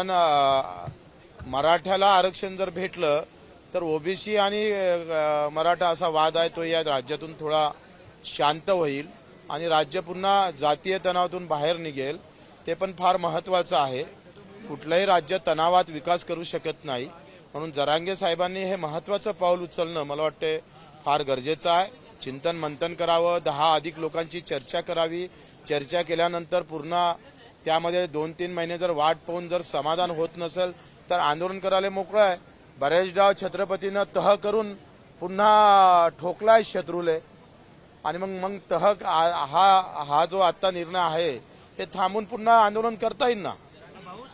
पण मराठ्याला आरक्षण जर भेटलं तर ओबीसी आणि मराठा असा वाद आहे तो या राज्यातून थोडा शांत होईल आणि राज्य पुन्हा जातीय तणावातून बाहेर निघेल. ते पण फार महत्वाचं आहे. कुठलंही राज्य तणावात विकास करू शकत नाही. म्हणून जरांगे साहेबांनी हे महत्वाचं पाऊल उचलणं मला वाटते फार गरजेचं आहे. चिंतन मंथन करावं. दहा अधिक लोकांची चर्चा करावी. चर्चा केल्यानंतर पूर्ण त्यामध्ये दोन तीन महिने जर वाट पाहून जर समाधान होत नसेल तर आंदोलन करायला मोकळं आहे. बऱ्याचदा छत्रपतीनं तह करून पुन्हा ठोकलाय शत्रूले. आणि मग मग तह हा हा जो आता निर्णय आहे हे थांबून पुन्हा आंदोलन करता येईल ना? भाऊ